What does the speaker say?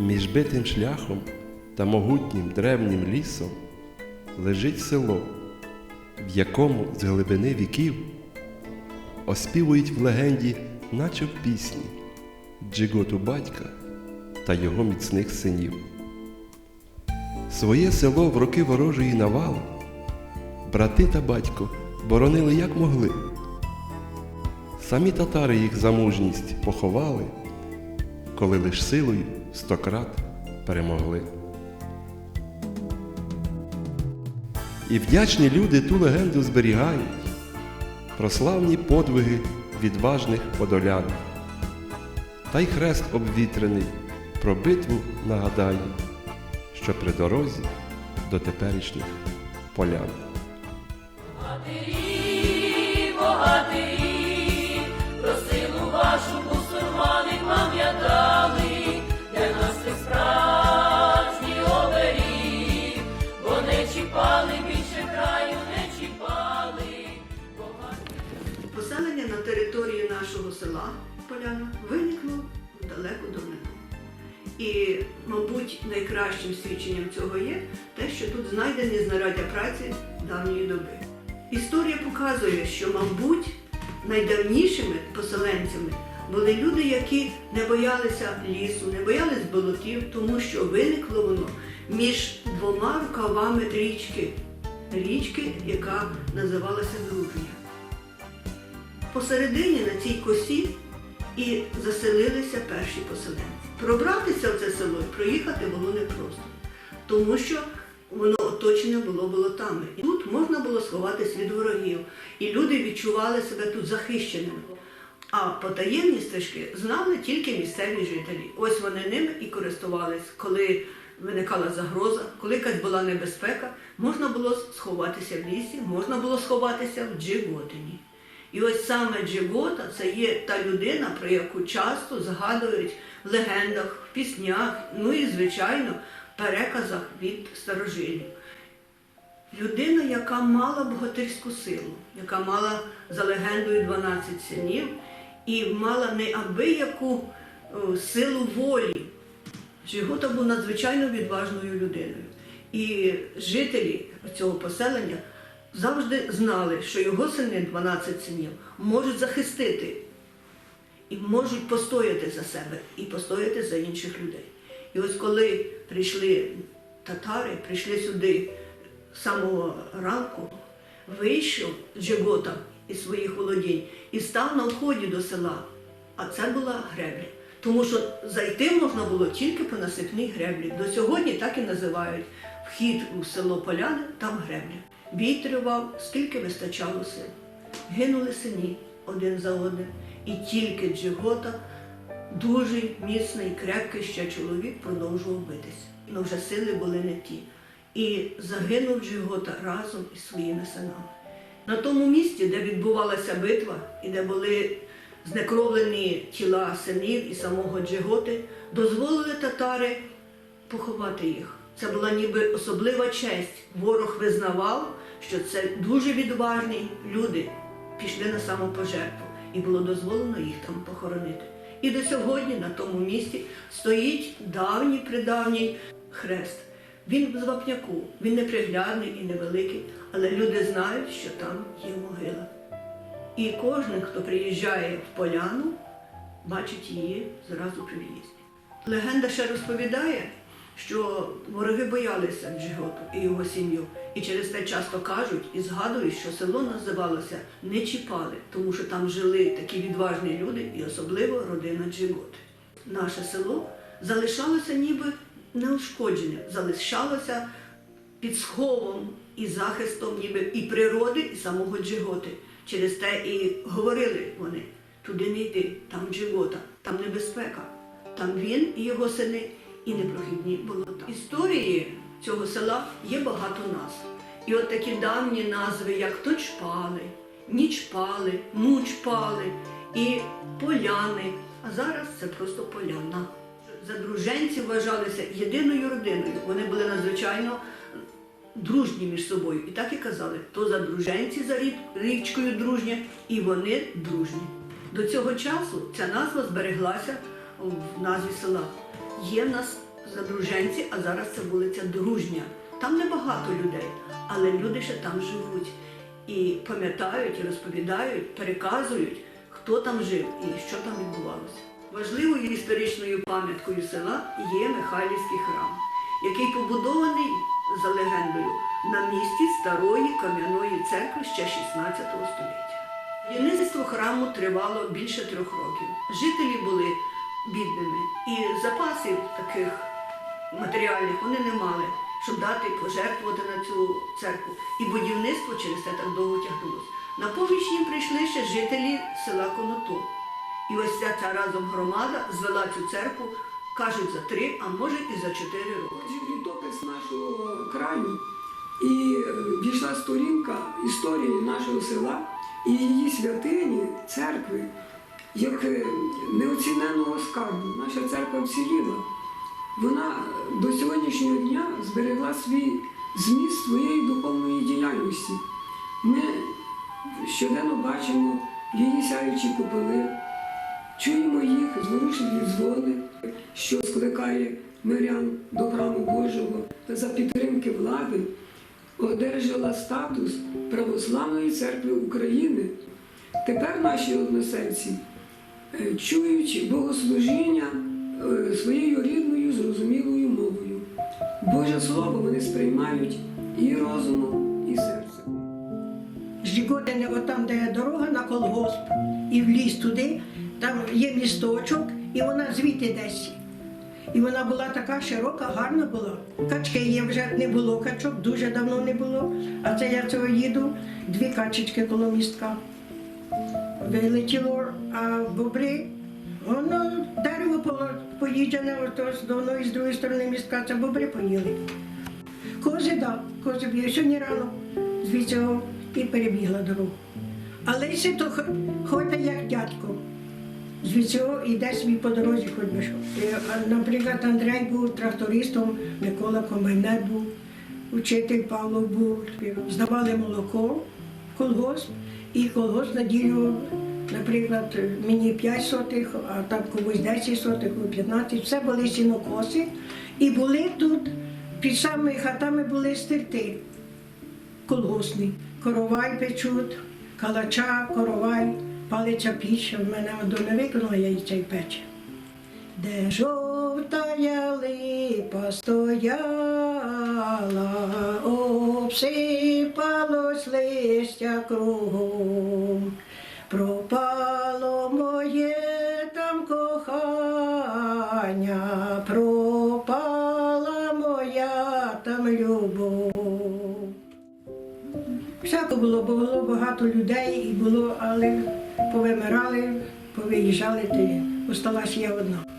Між битим шляхом та могутнім древнім лісом лежить село, в якому з глибини віків оспівують в легенді, наче в пісні, джиготу батька та його міцних синів. Своє село в роки ворожої навали брати та батько боронили як могли. Самі татари їх за мужність поховали, коли лиш силою стократ перемогли. І вдячні люди ту легенду зберігають про славні подвиги відважних подолян. Та й хрест обвітрений про битву нагадає, що при дорозі до теперішніх полян. Матері, богатирі, про силу вашу не чіпали більше краю, не чіпали. Поселення на території нашого села Поляна виникло далеко давно. І, мабуть, найкращим свідченням цього є те, що тут знайдені знаряддя праці давньої доби. Історія показує, що, мабуть, найдавнішими поселенцями були люди, які не боялися лісу, не боялись болотів, тому що виникло воно між двома рукавами річки, річки, яка називалася Дружня. Посередині на цій косі і заселилися перші поселенці. Пробратися в це село і проїхати було непросто, тому що воно оточене було болотами. І тут можна було сховатись від ворогів, і люди відчували себе тут захищеними. А потаємні стежки знали тільки місцеві жителі. Ось вони ними і користувались, коли виникала загроза, коли якась була небезпека, можна було сховатися в лісі, можна було сховатися в Джиготині. І ось саме Джигота це є та людина, про яку часто згадують в легендах, в піснях, ну і, звичайно, в переказах від старожилів. Людина, яка мала богатирську силу, яка мала за легендою 12 синів і мала неабияку силу волі. Жигота був надзвичайно відважною людиною. І жителі цього поселення завжди знали, що його сини, 12 синів, можуть захистити і можуть постояти за себе і постояти за інших людей. І ось коли прийшли татари, прийшли сюди з самого ранку, вийшов Джигота із своїх володінь і став на вході до села. А це була гребля. Тому що зайти можна було тільки по насипній греблі. До сьогодні так і називають вхід у село Поляни, там гребля. Бій тривав, скільки вистачало сил. Гинули сині один за одним, і тільки Джигота, дуже міцний, крепкий ще чоловік, продовжував битися. Але вже сили були не ті. І загинув Джигота разом із своїми синами. На тому місці, де відбувалася битва і де були знекровлені тіла синів і самого Джиготи, дозволили татари поховати їх. Це була ніби особлива честь. Ворог визнавав, що це дуже відважні люди пішли на самопожертву, і було дозволено їх там похоронити. І до сьогодні на тому місці стоїть давній придавній хрест. Він з вапняку, він неприглядний і невеликий, але люди знають, що там є могила. І кожен, хто приїжджає в поляну, бачить її зразу при в'їзді. Легенда ще розповідає, що вороги боялися Джиготу і його сім'ю. І через те часто кажуть і згадують, що село називалося Не Чіпали, тому що там жили такі відважні люди, і особливо родина Джиготи. Наше село залишалося ніби неушкодженим, залишалося під сховом і захистом ніби і природи, і самого Джиготи. Через те і говорили вони, туди не йди, там Джигота, там небезпека, там він і його сини, і непрохідні болота. Історії цього села є багато назв. І от такі давні назви, як Точпали, Нічпали, Мучпали і Поляни. А зараз це просто поляна. Задруженці вважалися єдиною родиною. Вони були надзвичайно дружні між собою. І так і казали, то задруженці за річкою дружня, і вони дружні. До цього часу ця назва збереглася в назві села. Є в нас Задруженці, а зараз це вулиця Дружня. Там небагато людей, але люди ще там живуть. І пам'ятають, і розповідають, переказують, хто там жив і що там відбувалося. Важливою історичною пам'яткою села є Михайлівський храм, який побудований за легендою на місці старої кам'яної церкви ще 16 століття. Будівництво храму тривало більше трьох років. Жителі були бідними, і запасів таких матеріальних вони не мали, щоб дати пожертвувати на цю церкву. І будівництво через це так довго тягнулося. На поміч їм прийшли ще жителі села Коното. І ось ця разом громада звела цю церкву, кажуть, за три, а може і за чотири роки. Літопис нашого краю і е, війшла сторінка історії нашого села і її святині, церкви, як е, неоціненого скарбу. Наша церква вціліла. Вона до сьогоднішнього дня зберегла свій зміст своєї духовної діяльності. Ми щоденно бачимо її сяючі куполи, чуємо їх зворушливі дзвони, що скликає мирян до храму Божого за підтримки влади одержала статус Православної церкви України. Тепер наші односельці е, чують богослужіння е, своєю рідною зрозумілою мовою. Боже Слово вони сприймають і розумом, і серцем. з Жіготини, от там, де дорога на колгосп, і в ліс туди, там є місточок, і вона звідти десь. І вона була така широка, гарна була. Качки є вже не було качок, дуже давно не було. А це я цього їду, дві качечки коло містка. Вилетіло, а бобри, воно дерево поїджене, ото з одної з другої сторони містка, це бобри поїли. Кози, так, кози б'є. Сьогодні рано звідси і перебігла дорогу. А Леся то х- як дядько. Звідси іде собі по дорозі, хоч би що. Наприклад, Андрей був трактористом, Микола комбайнер був, учитель Павло був. Здавали молоко колгосп, і колгосп наділював, наприклад, мені 5 сотих, а там комусь 10 сотих, 15. Все були сінокоси. І були тут, під самими хатами були стерти колгоспний. Коровай печуть, калача, коровай, палиця піч. В мене до не викинула я їй цей пече. Де жовтая липа стояла, обсипалось листя кругом, пропало моє там кохання, пропала моя там любов. Всяко було, бо було багато людей і було, але повимирали, повиїжджали, то осталась я одна.